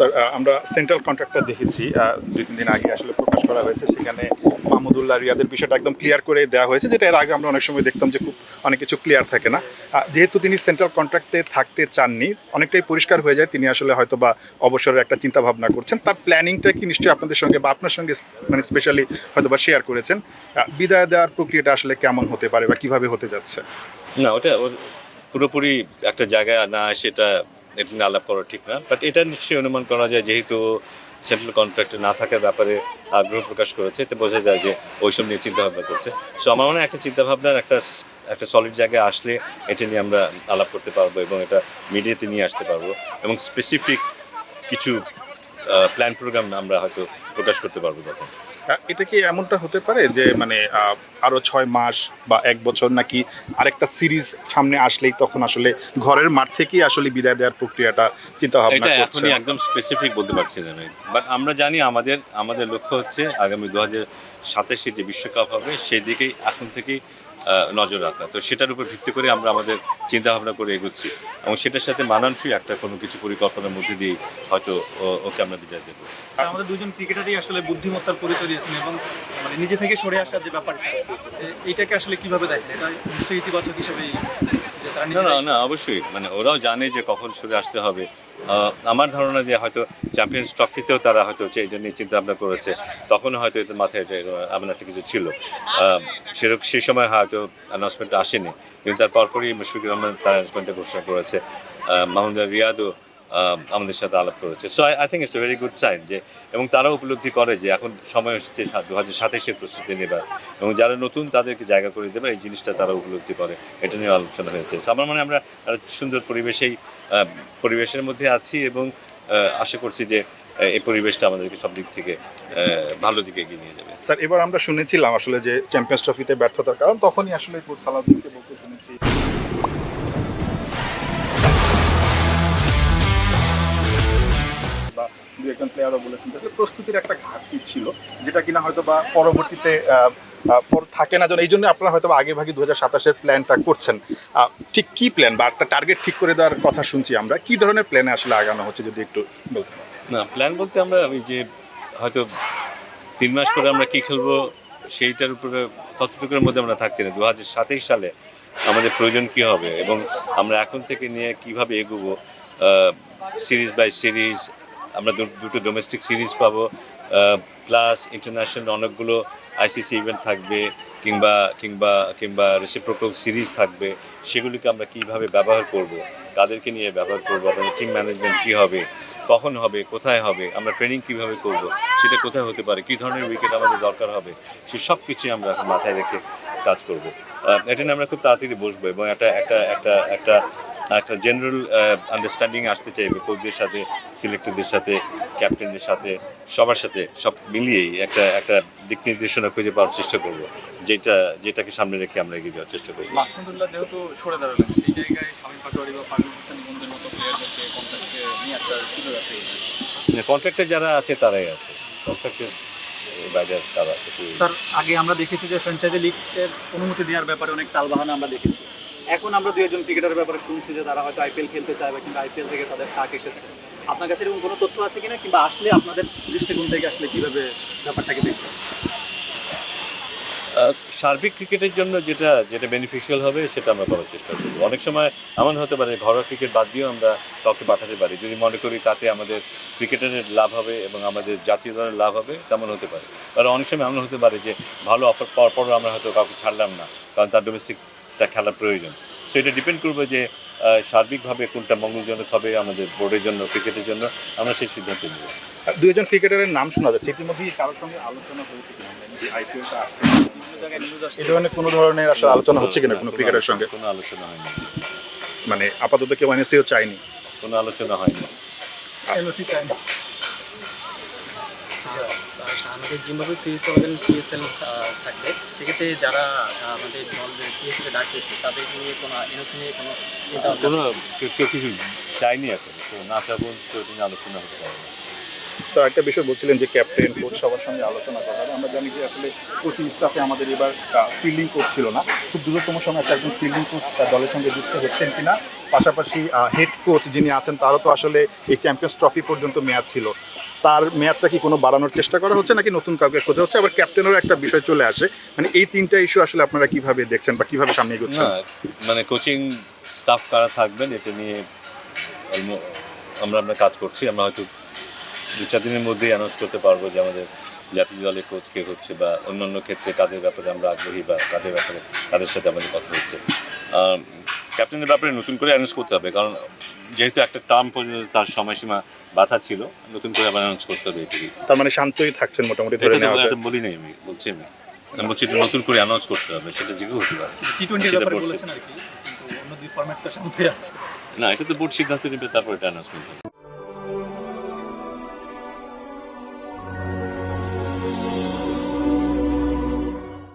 Sir আমরা central কন্ট্রাক্টটা দেখেছি দুই, তিন দিন আগে আসলে প্রকাশ করা হয়েছে, সেখানে মাহমুদুল্লাহ রিয়াদের বিষয়টা একদম ক্লিয়ার করে দেওয়া হয়েছে, যেটা এর আগে আমরা অনেক সময় দেখতাম যে খুব অনেক কিছু ক্লিয়ার থাকে না। যেহেতু তিনি সেন্ট্রাল কন্ট্রাক্টে থাকতে চাননি, অনেকটাই পরিষ্কার হয়ে যায়, তিনি আসলে হয়তো বা অবসরের একটা চিন্তা ভাবনা করছেন। তার প্ল্যানিংটা কি নিশ্চয়ই আপনাদের সঙ্গে বা আপনার সঙ্গে মানে স্পেশালি হয়তো বা শেয়ার করেছেন? বিদায় দেওয়ার প্রক্রিয়াটা আসলে কেমন হতে পারে বা কীভাবে হতে যাচ্ছে? না, ওটা পুরোপুরি একটা জায়গায় না, সেটা এটা নিয়ে আলাপ করা ঠিক না বাট এটা নিশ্চয়ই অনুমান করা যায় যেহেতু সেন্ট্রাল কন্ট্রাক্টে না থাকার ব্যাপারে আগ্রহ প্রকাশ করেছে এতে বোঝা যায় যে ওইসব নিয়ে চিন্তাভাবনা করছে। সো আমার মনে হয় একটা চিন্তাভাবনার একটা একটা সলিড জায়গায় আসলে এটা নিয়ে আমরা আলাপ করতে পারব এবং এটা মিডিয়াতে নিয়ে আসতে পারব এবং স্পেসিফিক কিছু প্ল্যান প্রোগ্রাম আমরা হয়তো প্রকাশ করতে পারব তখন। এটা কি এমনটা হতে পারে যে মানে আরও ছয় মাস বা এক বছর নাকি আরেকটা সিরিজ সামনে আসলেই তখন আসলে ঘরের মাঠ থেকেই আসলে বিদায় দেওয়ার প্রক্রিয়াটা চিন্তা ভাবনা এটা এখনই একদম স্পেসিফিক বলতে পারছি না আমি। বাট আমরা জানি আমাদের আমাদের লক্ষ্য হচ্ছে আগামী দু হাজার সাতাশে যে বিশ্বকাপ হবে সেই দিকেই এখন থেকেই নজর রাখা। তো সেটার উপর ভিত্তি করে আমরা আমাদের চিন্তা ভাবনা করে এগোচ্ছি এবং সেটার সাথে মানানসই একটা কোনো কিছু পরিকল্পনার মধ্যে দিয়ে হয়তো ওকে আমরা বিদায় দেবো। আমাদের দুজন ক্রিকেটারই আসলে বুদ্ধিমত্তার পরিচয় দিয়েছেন এবং মানে নিজে থেকে সরে আসার যে ব্যাপারটা এইটাকে আসলে কীভাবে দেখেন? এটা নিশ্চয়ই ইতিবাচক হিসেবেই না না না অবশ্যই। মানে ওরাও জানে যে কখন সরে আসতে হবে। আমার ধারণা যে হয়তো চ্যাম্পিয়ন্স ট্রফিতেও তারা হয়তো যে এটা নিয়ে চিন্তা ভাবনা করেছে তখন হয়তো এদের মাথায় এটা এমন একটা কিছু ছিল। সেরকম সেই সময় হয়তো অ্যানাউন্সমেন্টটা আসেনি। কিন্তু তার পরপরই মুশফিকুর রহমান তার অ্যানাউন্সমেন্টটা ঘোষণা করেছে। মাহমুদা রিয়াদও আমাদের সাথে আলাপ করেছে। So I think it's a very good sign যে, এবং তারাও উপলব্ধি করে যে, এখন সময় হচ্ছে দু হাজার সাতাশের প্রস্তুতি নেবার। এবং যারা নতুন, তাদেরকে জায়গা করে দেবে এই জিনিসটা তারা উপলব্ধি করে। এটা নিয়ে আলোচনা হয়েছে। আমার মনে আমরা সুন্দর পরিবেশেই পরিবেশের মধ্যে আছি এবং আশা করছি যে এই পরিবেশটা আমাদেরকে সব দিক থেকে ভালো দিকে এগিয়ে নিয়ে যাবে। স্যার এবার আমরা শুনেছিলাম আসলে যে চ্যাম্পিয়ন্স ট্রফিতে ব্যর্থতার কারণ, তখনই আসলে সালাউদ্দিনকে বলতে দু একজন প্লেয়ারও বলেছেন যে প্রস্তুতির একটা ঘাটতি ছিল, যেটা কিনা হয়তো বা পরবর্তীতে থাকে না যেন, এই জন্য আপনারা হয়তো আগে ভাগে দু হাজার সাতাশের প্ল্যানটা করছেন। ঠিক কি প্ল্যান বা একটা টার্গেট ঠিক করে দেওয়ার কথা শুনছি আমরা, কি ধরনের প্ল্যানে আসলে আগানো হচ্ছে যদি একটু না প্ল্যান বলতে আমরা ওই যে হয়তো তিন মাস পরে আমরা কি খেলব সেইটার উপরে ততটুকুর মধ্যে আমরা থাকছি না। দু হাজার সাতাইশ সালে আমাদের প্রয়োজন কি হবে এবং আমরা এখন থেকে নিয়ে কীভাবে এগোবো সিরিজ বাই সিরিজ আমরা দুটো ডোমেস্টিক সিরিজ পাবো প্লাস ইন্টারন্যাশনাল অনেকগুলো আইসিসি ইভেন্ট থাকবে, কিংবা কিংবা কিংবা রেসিপ্রোকাল সিরিজ থাকবে, সেগুলিকে আমরা কীভাবে ব্যবহার করব কাদেরকে নিয়ে ব্যবহার করব আমাদের টিম ম্যানেজমেন্ট কী হবে, কখন হবে, কোথায় হবে, আমরা ট্রেনিং কীভাবে করব, সেটা কোথায় হতে পারে, কী ধরনের উইকেট আমাদের দরকার হবে, সে সব কিছুই আমরা এখন মাথায় রেখে কাজ করব। এটা নিয়ে আমরা খুব তাড়াতাড়ি বসবো এবং একটা একটা একটা একটা একটা জেনারেল আন্ডারস্ট্যান্ডিং আসতে চাইবে। কোচদের সাথে সিলেক্টরদের সাথে ক্যাপ্টেনদের সাথে সবার সাথে সব মিলিয়েই একটা একটা দিক নির্দেশনা খুঁজে পাওয়ার চেষ্টা করব। যেটা যেটাকে সামনে রেখে আমরা এগিয়ে যাওয়ার চেষ্টা করব। মাহমুদুল্লাহ যেহেতু সরে দাঁড়ালেন সেই জায়গায় শামীম পাটোয়ারি বা পারভেজ হোসেন ইমনদের মতো প্লেয়ারদেরকে কন্ট্রাক্টে নিয়ে আসার সুযোগ আছে। কন্ট্রাক্টে যারা আছে তারাই আছে। কন্ট্রাক্টের তারা স্যার আগে আমরা দেখেছি যে ফ্র্যাঞ্চাইজি লিগের অনুমতি দেওয়ার ব্যাপারে অনেক টালবাহানা আমরা দেখেছি। এখন আমরা দুই একজন ক্রিকেটারের ব্যাপারে শুনছি যে তারা হয়তো আইপিএল খেলতে চায় বা কিংবা আইপিএল থেকে তাদের টাক এসেছে। আপনার কাছে এরকম কোনো তথ্য আছে কিনা কিংবা আসলে আপনাদের দৃষ্টিকোণ থেকে আসলে কীভাবে ব্যাপারটাকে দেখবেন সার্বিক ক্রিকেটের জন্য যেটা যেটা বেনিফিশিয়াল হবে সেটা আমরা করার চেষ্টা করব। অনেক সময় এমন হতে পারে, ঘরোয়া ক্রিকেট বাদ দিয়েও আমরা কাউকে পাঠাতে পারি। যদি মনে করি তাতে আমাদের ক্রিকেটারের লাভ হবে এবং আমাদের জাতীয় দলের লাভ হবে, তেমন হতে পারে। কারণ অনেক সময় এমন হতে পারে যে ভালো অফার পাওয়ার পরও আমরা হয়তো কাউকে ছাড়লাম না, কারণ তার ডোমেস্টিকটা খেলার প্রয়োজন। সো এটা ডিপেন্ড করবে যে সার্বিকভাবে কোনটা মঙ্গলজনক হবে আমাদের বোর্ডের জন্য ক্রিকেটের জন্য আমরা সেই সিদ্ধান্ত নেব। দুই একজন ক্রিকেটারের নাম শোনা যাচ্ছে ইতিমধ্যেই কারোর সঙ্গে আলোচনা হয়েছে কিনা? এই ধরনের কোনো ধরনের আসলে আলোচনা হচ্ছে কিনা কোনো ক্রিকেটের সঙ্গে? কোনো আলোচনা হয়নি। মানে আপাতত কেউ এনএসিও চায়নি? কোনো আলোচনা হয়নি। আমাদের জিম্বাবুয়ে সিরিজ চলাকালীন পিএসএল থাকবে সেক্ষেত্রে যারা আমাদের দল ডাকতেছে ডাকিয়েছে তাদের নিয়ে কোনো এনওসি নিয়ে কোনো চিন্তা কোনো কেউ কিছু চাইনি এখন। তো না চাবো নিয়ে আলোচনা হতে পারে না। স্যার একটা বিষয় বলছিলেন যে ক্যাপ্টেন কোচ সবার সঙ্গে আলোচনা করা হবে আমরা জানি যে আসলে কোচিং স্টাফে আমাদের এবার ফিল্ডিং কোচ ছিল না। খুব দ্রুততম সময় একটা একজন ফিল্ডিং কোচ দলের সঙ্গে যুক্ত হচ্ছেন কিনা, পাশাপাশি হেড কোচ যিনি আছেন তারও তো আসলে এই চ্যাম্পিয়ন্স ট্রফি পর্যন্ত মেয়াদ ছিল। তার মেয়াদটা কি কোনো বাড়ানোর চেষ্টা করা হচ্ছে নাকি নতুন কাউকে খোঁজা হচ্ছে? আবার ক্যাপ্টেনেরও একটা বিষয় চলে আসে। মানে এই তিনটা ইস্যু আসলে আপনারা কীভাবে দেখছেন বা কীভাবে সামনে এগোচ্ছেন? মানে কোচিং স্টাফ কারা থাকবেন, এটা নিয়ে আমরা আমরা কাজ করছি। আমরা হয়তো দু চার দিনের মধ্যেই অ্যানাউন্স করতে পারব যে আমাদের জাতীয় দলের কোচ কে হচ্ছে বা অন্যান্য ক্ষেত্রে কাজের ব্যাপারে আমরা আগ্রহী বা কাজের ব্যাপারে তাদের সাথে আমাদের কথা হচ্ছে। ক্যাপ্টেনের ব্যাপারে নতুন করে অ্যানাউন্স করতে হবে কারণ যেহেতু একটা টার্ম পর্যন্ত তার সময়সীমা বাধা ছিল নতুন করে আবার অ্যানাউন্স করতে হবে এটুকুই। তার মানে শান্তই থাকছেন মোটামুটি ধরে নেওয়া যায়। বলি নাই আমি বলছি আমি। আমি বলছি নতুন করে অ্যানাউন্স করতে হবে সেটা যে কেউ হতে পারে। টি টোয়েন্টির ব্যাপারে বলেছেন আর কি কিন্তু অন্য দুই ফরম্যাট তো সামনে আছে। না এটা তো বোর্ড সিদ্ধান্ত নেবে তারপর এটা অ্যানাউন্সমেন্ট হবে।